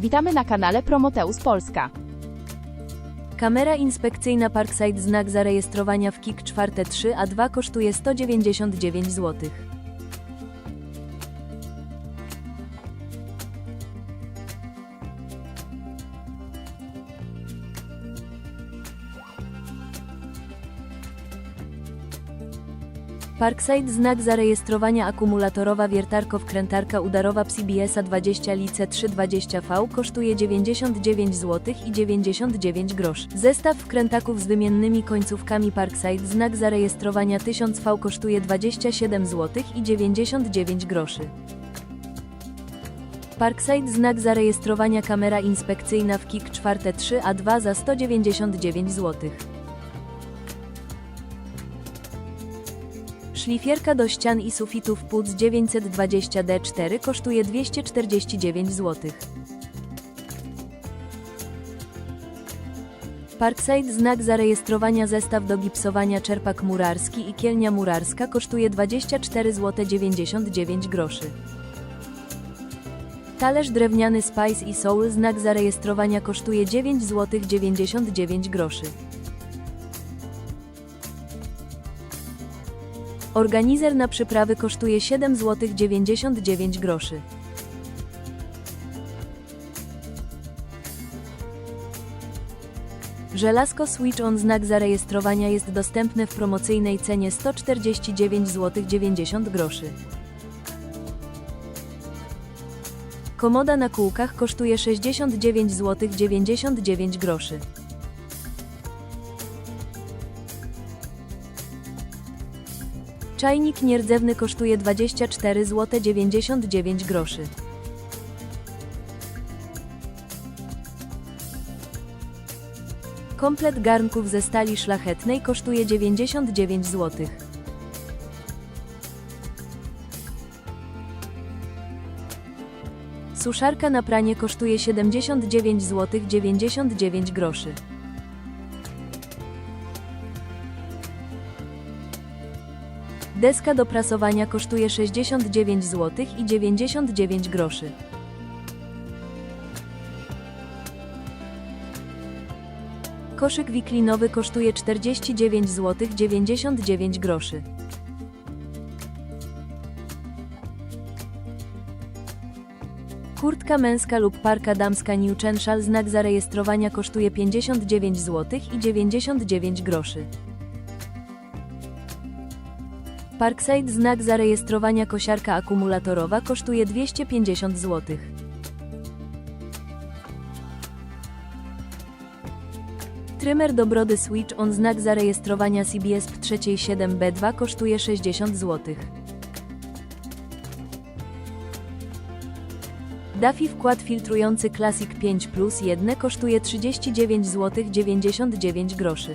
Witamy na kanale Promoteus Polska. Kamera inspekcyjna Parkside znak zarejestrowania w KIK 4 3 a 2 kosztuje 199 zł. Parkside znak zarejestrowania akumulatorowa wiertarko-wkrętarka udarowa PCBS-a 20 lice 320V kosztuje 99 zł i 99 groszy. Zestaw wkrętaków z wymiennymi końcówkami Parkside znak zarejestrowania 1000V kosztuje 27 zł i 99 groszy. Parkside znak zarejestrowania kamera inspekcyjna w KIK 4 3 a 2 za 199 zł. Szlifierka do ścian i sufitów płuc 920D4 kosztuje 249 zł. Parkside znak zarejestrowania zestaw do gipsowania czerpak murarski i kielnia murarska kosztuje 24 zł 99 groszy. Talerz drewniany Spice i Soul znak zarejestrowania kosztuje 9 zł 99 groszy. Organizer na przyprawy kosztuje 7 zł 99 groszy. Żelazko Switch On znak zarejestrowania jest dostępne w promocyjnej cenie 149 zł 90 groszy. Komoda na kółkach kosztuje 69 zł 99 groszy. Czajnik nierdzewny kosztuje 24 zł 99 groszy. Komplet garnków ze stali szlachetnej kosztuje 99 zł. Suszarka na pranie kosztuje 79 zł 99 groszy. Deska do prasowania kosztuje 69 zł i 99 groszy. Koszyk wiklinowy kosztuje 49 zł 99 groszy. Kurtka męska lub parka damska New Chenshal znak zarejestrowania kosztuje 59 zł i 99 groszy. Parkside znak zarejestrowania kosiarka akumulatorowa kosztuje 250 zł. Trymer do brody Switch on znak zarejestrowania CBS w 7B2 kosztuje 60 zł. Daffy wkład filtrujący Classic 5 Plus 1 kosztuje 39 zł 99 groszy.